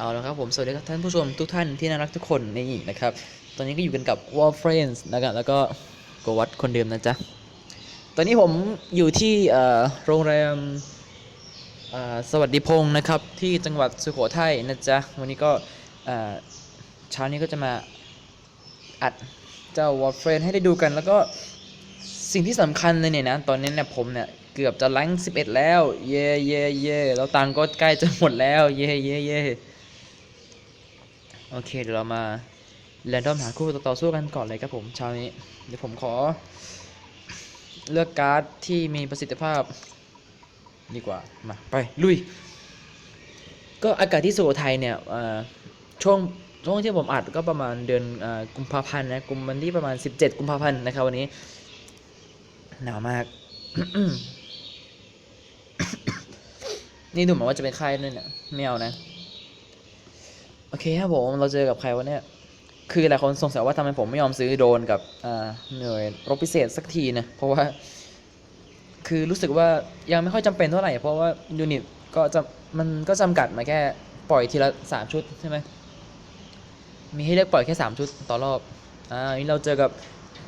เอาละครับผมสวัสดีครับท่านผู้ชมทุกท่านที่น่ารักทุกคนนี่นะครับ ตอนนี้ก็อยู่กันกับ Wall Friends นะครับแล้วก็โกวัดคนเดิมนะจ๊ะ ตอนนี้ผมอยู่ที่โรงแรมสวัสดิพงศ์นะครับ ที่จังหวัดสุโขทัยนะจ๊ะ วันนี้ก็เช้านี้ก็จะมาอัดเจ้า Wall Friends ให้ได้ดูกัน แล้วก็สิ่งที่สำคัญเลยเนี่ยนะ ตอนนี้เนี่ยผมเนี่ยเกือบจะลัง11 แล้ว เย่เย่เย่แล้วตังค์ก็ใกล้จะหมดแล้ว เย่เย่เย่ โอเค เดี๋ยวเรามาแรนดอมหาคู่ต่อสู้กันก่อนเลยครับผมเช้านี้ เดี๋ยวผมขอ เลือกการ์ดที่มีประสิทธิภาพ ดีกว่า มา ไป ลุย ก็อากาศที่สุโขทัยเนี่ยช่วงช่วงที่ผมอัดก็ประมาณเดือนอกุมภาพันธ์นะกุมวันที่ประมาณ 17 กุมภาพันธ์นะครับวันนี้ หนาวมาก นี่ดูเหมือนว่าจะเป็นไข้ด้วยเนี่ยไม่เอานะ โอเคครับผมเราเจอกับใครวะเนี่ยคือหลายคนสงสัยว่าทำไมผมไม่ยอมซื้อโดนกับอ่าหน่วยรบพิเศษสักทีนะเพราะว่า คือรู้สึกว่ายังไม่ค่อยจำเป็นเท่าไหร่ เพราะว่ายูนิตก็จะมันก็จำกัดมาแค่ปล่อยทีละสามชุดใช่ไหมมีให้เลือกปล่อยแค่สามชุดต่อรอบอ่านี่เราเจอกับ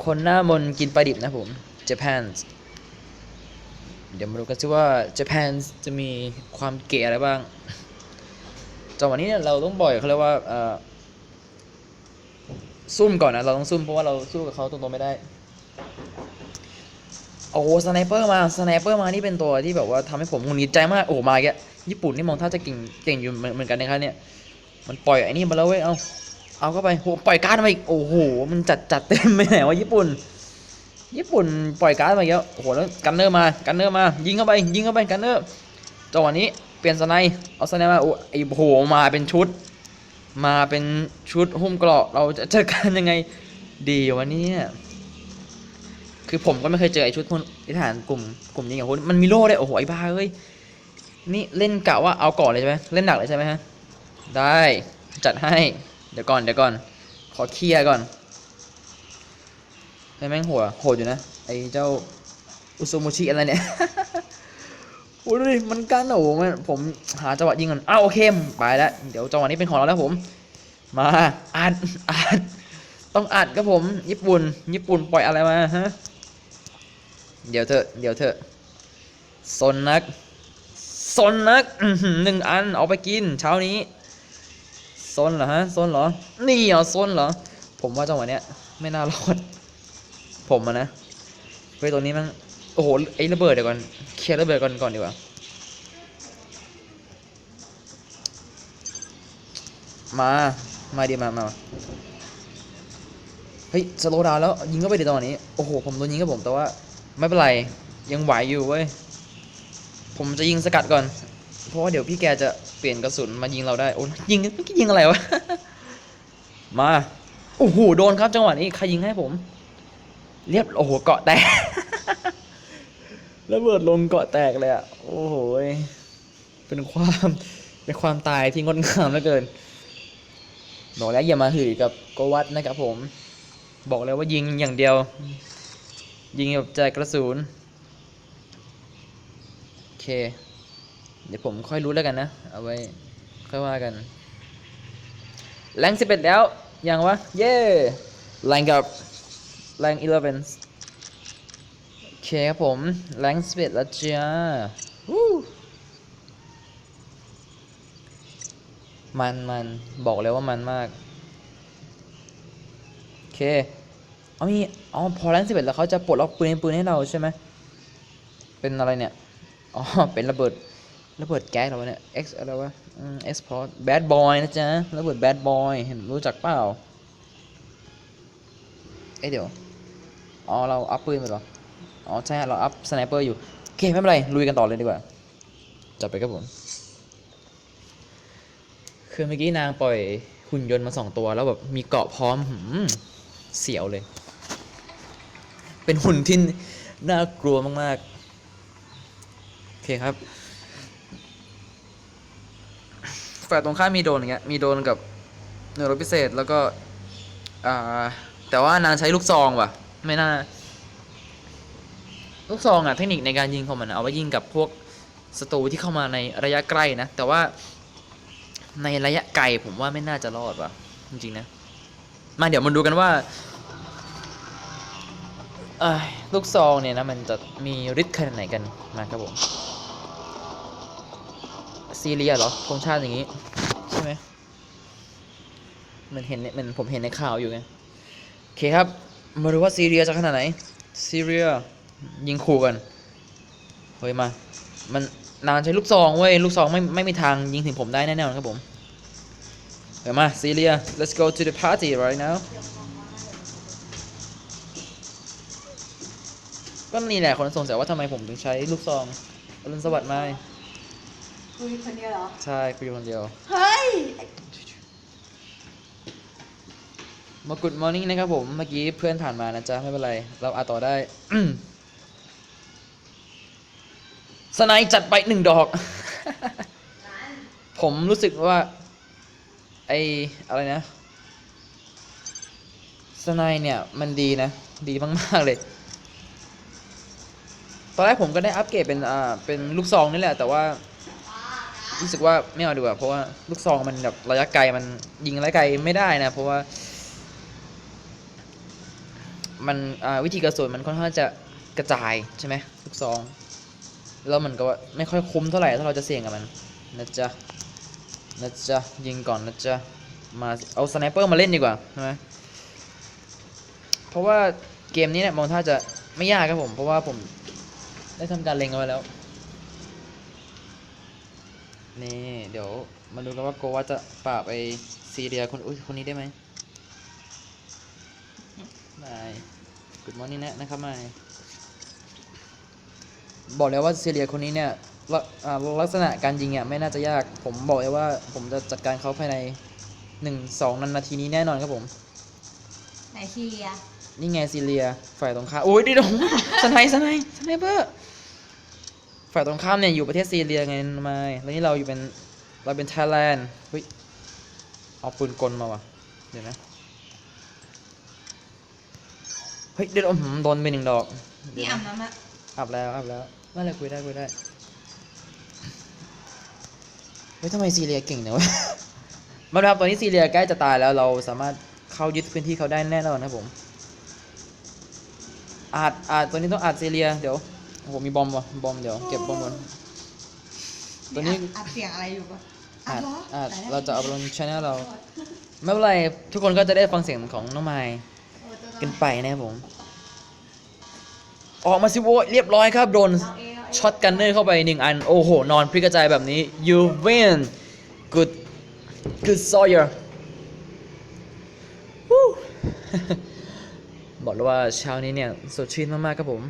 คนหน้ามนกินปลาดิบนะผม Japan เดี๋ยวมาดูกันซิว่า Japan จะมีความเก๋อะไรบ้าง จังหวะนี้เนี่ยเราต้องบ่อยเขาเรียกว่าเออซุ่มก่อนนะ เราต้องซุ่มเพราะว่าเราสู้กับเขาตรงๆไม่ได้โอ้โหสไนเปอร์มาสไนเปอร์มานี่เป็นตัวที่แบบว่าทำให้ผมหงุดหงิดใจมากโอ้มาอีกญี่ปุ่นนี่มองท่าจะเก่งเก่งอยู่เหมือนกันนะครับเนี่ย มันปล่อยไอ้นี่มาแล้วเว้ยเอาเอาเข้าไปโหปล่อยการ์ดมาอีกโอ้โหมันจัดจัดเต็มไปไหนวะญี่ปุ่น ญี่ปุ่นปล่อยการ์ดมาอีกแล้วโอ้โหแล้วกันเนอร์มากันเนอร์มา ยิงเข้าไปยิงเข้าไปกันเนอร์จังหวะนี้ เปลี่ยนสไนป์เอาสไนป์มาโอ้ไอโหมาเป็นชุด มาเป็นชุดหุ้มเกราะเราจะจัดการยังไงดีวันนี้เนี่ยคือผมก็ไม่เคยเจอไอชุดพวกทหารกลุ่มกลุ่มนี้อย่างโหมันมีโล่ด้วยโอ้โหไอ้บ้าเอ้ยนี่เล่นกะว่าเอาก่อนเลยใช่ไหมเล่นหนักเลยใช่ไหมฮะได้จัดให้เดี๋ยวก่อนเดี๋ยวก่อน ขอเคลียร์ก่อนไอ้แม่งหัวโหดอยู่นะไอ้เจ้าอุซุมุชิอะไรเนี่ย อ้ยมันกันโอ้โหมันผมหาจังหวะยิงก่อนอ้าวโอเคไปแล้วเดี๋ยวจังหวะนี้เป็นของเราแล้วผม มาอัดอัดต้องอัดครับผม ญี่ปุ่น ญี่ปุ่นปล่อยอะไรมาฮะเดี๋ยวเถอะเดี๋ยวเถอะซนนักซนนักหนึ่งอันเอาไปกินเช้านี้ซนเหรอฮะซนเหรอ นี่เหรอซนเหรอ ผมว่าจังหวะเนี้ยไม่น่ารอด ผมอะนะเฮ้ยตัวนี้มัน อ้โหไอ้ระเบิดเดี๋ยวก่อนเคลียร์ระเบิดก่อนก่อนดีกว่ามามาดีมามาเฮ้ยสโลดาวน์แล้วยิงเข้าไปในตอนนี้โอ้โหผมโดนยิงครับผมแต่ว่าไม่เป็นไรยังไหวอยู่เว้ยผมจะยิงสกัดก่อน เพราะว่าเดี๋ยวพี่แกจะเปลี่ยนกระสุนมายิงเราได้โอ้ยิงเมื่อกี้ยิงอะไรวะมาโอ้โหโดนครับจังหวะนี้ใครยิงให้ผม เรียบโอ้โหเกาะแตก ระเบิดลงเกาะแตกเลยอะ โอ้โห เป็นความ เป็นความตายที่งดงามเหลือเกินบอกแล้วอย่ามาหือกับโกวัดนะครับผม บอกเลยว่ายิงอย่างเดียว ยิงแบบใจกระสุนโอเค เดี๋ยวผมค่อยรู้แล้วกันนะ เอาไว้ค่อยว่ากัน แรงสิบเอ็ดแล้ว ยังวะ เย้แรงกับแรงอีเลฟเวน เคครับผมแรงสิบเอ็ดแล้วจ้าวู้มันมันบอกเลยว่ามันมาก โอเค เอามีอ๋อพอแรงสิบเอ็ดแล้วเขาจะปลดล็อกปืนปืนให้เราใช่ไหม เป็นอะไรเนี่ย อ๋อ เป็นระเบิด ระเบิดแก๊สเหรอวะเนี่ย X อะไรวะอืม export bad boy นะจ๊ะ ระเบิด bad boy เห็นรู้จักเปล่า เอ้ยเดี๋ยว อ๋อ เราอัพปืนไปเหรอ อ๋อใช่เราอัพสไนเปอร์อยู่โอเคไม่เป็นไรลุยกันต่อเลยดีกว่าจับไปครับผมคือเมื่อกี้นางปล่อยหุ่นยนต์มาสองตัวแล้วแบบมีเกาะพร้อมหืมเสียวเลย เป็นหุ่นที่น่ากลัวมากๆโอเคครับฝ่ายตรงข้ามมีโดนอย่างเงี้ยมีโดนกับหน่วยรบพิเศษแล้วก็ อ่า แต่ว่านางใช้ลูกซองว่ะ ไม่น่า ลูกซองอะเทคนิคในการยิงของมันอะเอาไว้ยิงกับพวกศัตรูที่เข้ามาในระยะใกล้นะ แต่ว่าในระยะไกลผมว่าไม่น่าจะรอดว่ะจริงๆนะ มาเดี๋ยวมาดูกันว่าลูกซองเนี่ยนะมันจะมีฤทธิ์ขนาดไหนกันมาครับผมซีเรียเหรอธงชาติอย่างนี้ ใช่ไหมมันเห็นในมันผมเห็นในข่าวอยู่ไงโอเคครับ มาดูว่าซีเรียจะขนาดไหนซีเรีย ยิงขู่กันเฮ้ยมา มันนานใช้ลูกซองเว้ยลูกซองไม่ไม่มีทางยิงถึงผมได้แน่นอนครับผมเดี๋ยวมาซีเรีย let's go to the party right now ก็นี่แหละคนสงสัยว่าทำไมผมถึงใช้ลูกซองอรุณสวัสดิ์ไหมคุยคนเดียวเหรอ ใช่คุยคนเดียว เฮ้ยมา good morning นะครับผม เมื่อกี้เพื่อนผ่านมานะจ๊ะ ไม่เป็นไร เราอาต่อได้ สไนด์จัดไปหนึ่งดอก ผมรู้สึกว่า ไออะไรนะ สไนด์เนี่ย มันดีนะ ดีมาก ๆ เลย ตอนแรกผมก็ได้อัปเกรดเป็นอ่าเป็นลูกซองนี่แหละ แต่ว่า รู้สึกว่าไม่เอาดีกว่า เพราะว่าลูกซองมันแบบระยะไกลมันยิงระยะไกลไม่ได้นะ เพราะว่า มันอ่าวิธีกระสุนมันค่อนข้างจะกระจายใช่ไหมลูกซอง แล้วมันก็ไม่ค่อยคุ้มเท่าไหร่ถ้าเราจะเสี่ยงกับมันนะจ๊ะนะจ๊ะยิงก่อนนะจ๊ะมาเอาสไนเปอร์มาเล่นดีกว่าใช่ไหมเพราะว่าเกมนี้เนี่ยมองท่าจะไม่ยากครับผมเพราะว่าผมได้ทำการเล็งเอาไว้แล้วนี่เดี๋ยวมาดูกันว่าโกว่าจะปราบไอซีเรียคนอุ้ยคนนี้ได้ไหมไม่ Good morning นะนะครับไม่ บอกเลยว่าซีเรียคนนี้เนี่ยละอ่าลักษณะการยิงอะไม่น่าจะยาก ผมบอกเลยว่าผมจะจัดการเขาภายในหนึ่งสองนาทีนี้แน่นอนครับผม ไหนซีเรีย นี่ไงซีเรีย ฝ่ายตรงข้ามโอ้ยดิดงสไนส์สไนส์สไนเปอร์ฝ่ายตรงข้ามเนี่ยอยู่ประเทศซีเรียไงมาแล้วนี่เราอยู่เป็นเราเป็นไทยแลนด์เฮ้ยเอาปืนกลมาว่ะเดี๋ยวนะเฮ้ยเดี๋ยวผมโดนไปหนึ่งดอกเดี๋นี่ยวอานะบน้ำอะ อับแล้วอับแล้วไม่เลยคุยได้คุยได้เฮ้ยทำไมซีเรียเก่งเนี่ยวะมาดูครับตอนนี้ซีเรียใกล้จะตายแล้วเราสามารถเข้ายึดพื้นที่เขาได้แน่นอนครับผมอาจอาจตัวนี้ต้องอาจซีเรียเดี๋ยวโอ้โหมีบอมวะบอมเดี๋ยวเก็บบอมก่อนตัวนี้อัดเสียงอะไรอยู่ปะอาจเหรอาจไหนนะเราจะเอาลงช anel เรา ไม่เป็นไรทุกคนก็จะได้ฟังเสียงของน้องไมค์กันไปนะครับผม ออกมาสิโว้ยเรียบร้อยครับ โดนช็อตกันเนอร์เข้าไปหนึ่งอัน โอ้โห นอนพลิกกระจายแบบนี้ you win good good sawyer บอกเลยว่าเช้านี้เนี่ยสดชื่นมาก ๆ ครับผม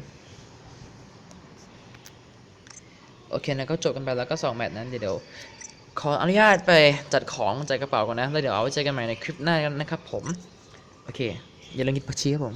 โอเคนะก็จบกันไปแล้วก็ 2 แมตช์นั้นเดี๋ยว ขออนุญาตไปจัดของจัดกระเป๋าก่อนนะ แล้วเดี๋ยวเอาไว้เจอกันใหม่ในคลิปหน้ากันนะครับผม โอเค อย่าลืมกินผักชีครับผม